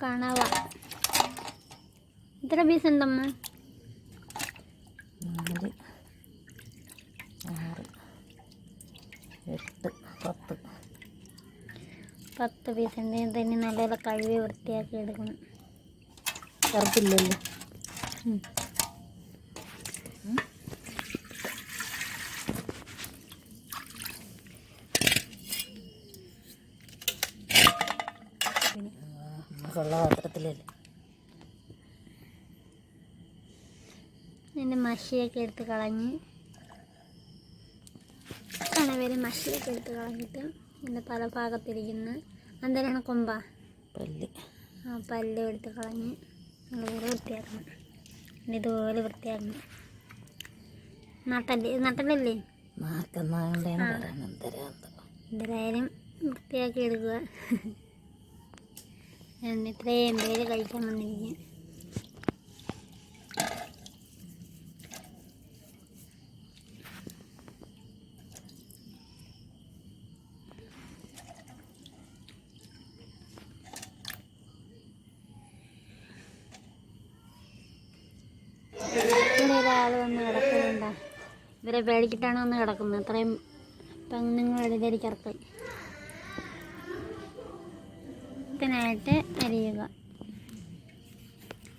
കണവ. എത്ര പീസ് ഉണ്ടമ്മ നാല് ആറ് എട്ട് പത്ത്. പത്ത് പീസ് ഉണ്ട്. തന്നെ നല്ലപോലെ കഴുകി വൃത്തിയാക്കി എടുക്കണം. കറുപ്പില്ലല്ലോ നമുക്കുള്ള പാത്രത്തിലല്ലേ ഇതിന്റെ മഷിയൊക്കെ എടുത്ത് കളഞ്ഞ്. കണവയിൽ മഷിയൊക്കെ എടുത്ത് കളഞ്ഞിട്ട് ഇതിന്റെ പല ഭാഗത്തിരിക്കുന്ന എന്തിനാണ് കൊമ്പ? പല്ല്. ആ പല്ല് എടുത്ത് കളഞ്ഞ് നല്ലപോലെ വൃത്തിയാക്കണം. ഇതുപോലെ വൃത്തിയാക്കണം. നട്ടല്ലേ നട്ടല്ലേ നാക്കെന്നാണ്ടാണ് പറയുന്നത് എന്തായാലും വൃത്തിയാക്കി എടുക്കുക. ഇത്രയും പേര് കഴിക്കാൻ വന്നിരിക്കും ഇവരെ പേടിച്ചിട്ടാണ് വന്ന് കിടക്കുന്നത്. അത്രയും പെണ്ണുങ്ങൾ ഇടയിലേക്ക് ഇറക്കി ഇതിനായിട്ട് അരിയുക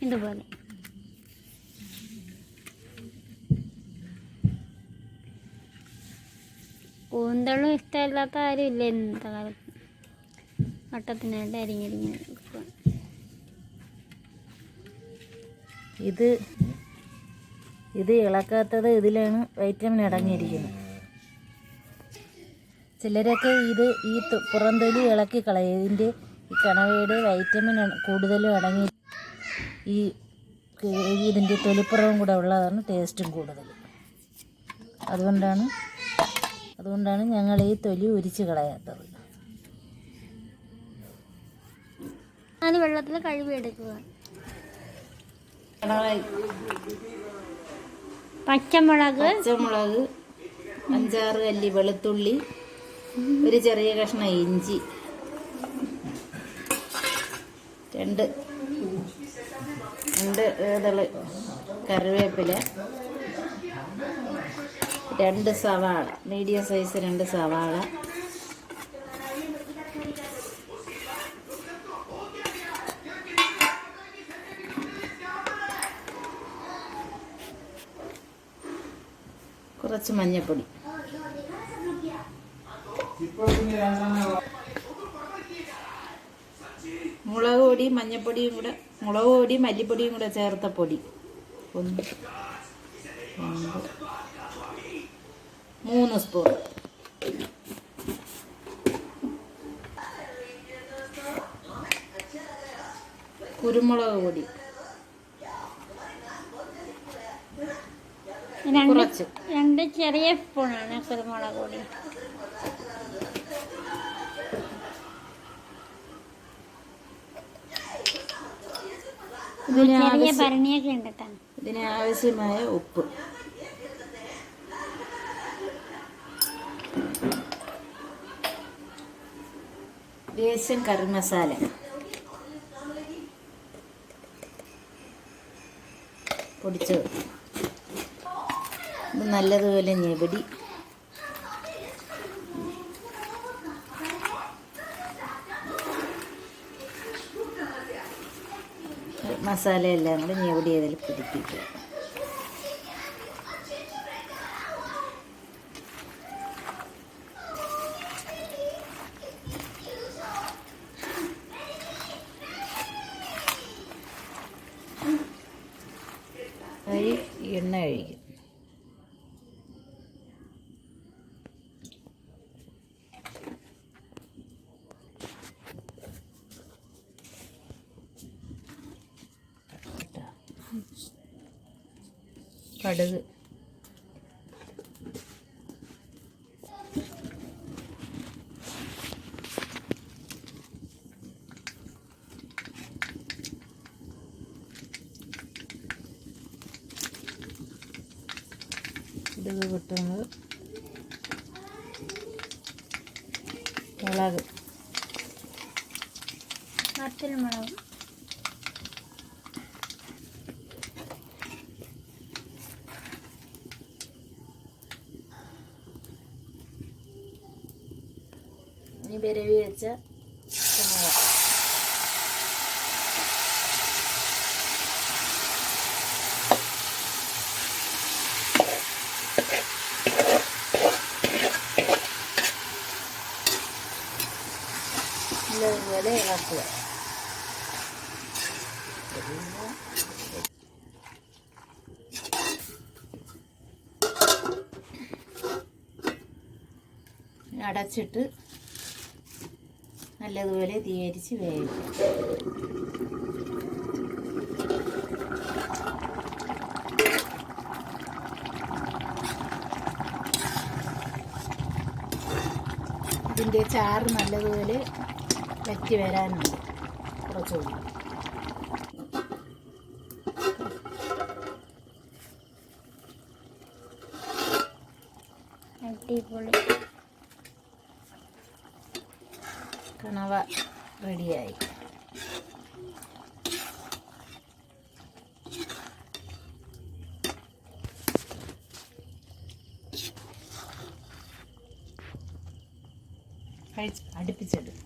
ഇതുപോലെ. കൂന്തളും ഇഷ്ടമില്ലാത്ത ആരും ഇല്ല ഇന്നത്തെ കാലത്ത്. വട്ടത്തിനായിട്ട് അരിഞ്ഞരിഞ്ഞ് ഇത് ഇത് ഇളക്കാത്തത് ഇതിലാണ് വൈറ്റമിൻ അടങ്ങിയിരിക്കുന്നത്. ചിലരൊക്കെ ഇത് ഈ പുറന്തൊലി ഇളക്കി കളയും. ഇതിന്റെ ഈ കണവയുടെ വൈറ്റമിൻ കൂടുതലും അടങ്ങി ഈ ഇതിന്റെ തൊലിപ്പുറവും കൂടെ ഉള്ളതാണ് ടേസ്റ്റും കൂടുതൽ അതുകൊണ്ടാണ് അതുകൊണ്ടാണ് ഞങ്ങൾ ഈ തൊലി ഉരിച്ച് കളയാത്തത്. വെള്ളത്തിൽ കഴുകിയെടുക്കുക പച്ചമുളക്. പച്ചമുളക് അഞ്ചാറ് അല്ലി വെളുത്തുള്ളി ഒരു ചെറിയ കഷ്ണം ഇഞ്ചി. രണ്ട് രണ്ട് ഏതൾ? കറിവേപ്പില. രണ്ട് സവാള. മീഡിയം സൈസ് രണ്ട് സവാള. കുറച്ച് മഞ്ഞൾപ്പൊടി മുളക് പൊടി മഞ്ഞൾപ്പൊടിയും കൂടെ മുളക് പൊടി മല്ലിപ്പൊടിയും കൂടെ ചേർത്ത പൊടി. ഒന്ന് രണ്ട് മൂന്ന് സ്പൂൺ. കുരുമുളക് പൊടി. കുറച്ച്. രണ്ട് ചെറിയ സ്പൂണാണ് കുരുമുളക് പൊടി. ഇതിന് ആവശ്യമായ ഉപ്പ്. ലേശം കറി മസാല പൊടിച്ചത്. ഇത് നല്ലതുപോലെ ഞെപിടി മസാലയെല്ലാം കൂടി ഞെവിടി അതിൽ പിടിപ്പിക്കുക കടുക്. കടുക് കിട്ടുന്നത് മുളക്. വറ്റൽ മുളക്. ഇനി വിരവി വെച്ച ഇതുപോലെ ഇളക്കുക. അടച്ചിട്ട് നല്ലതുപോലെ തീയരിച്ച് വേവിക്കാം. ഇതിന്റെ ചാറ് നല്ലതുപോലെ വറ്റി വരാനുണ്ട്. കുറച്ചുകൂടി. അടിപൊളി. കണവ റെഡിയായി. കഴിച്ച് അടുപ്പിച്ചെടുക്കും.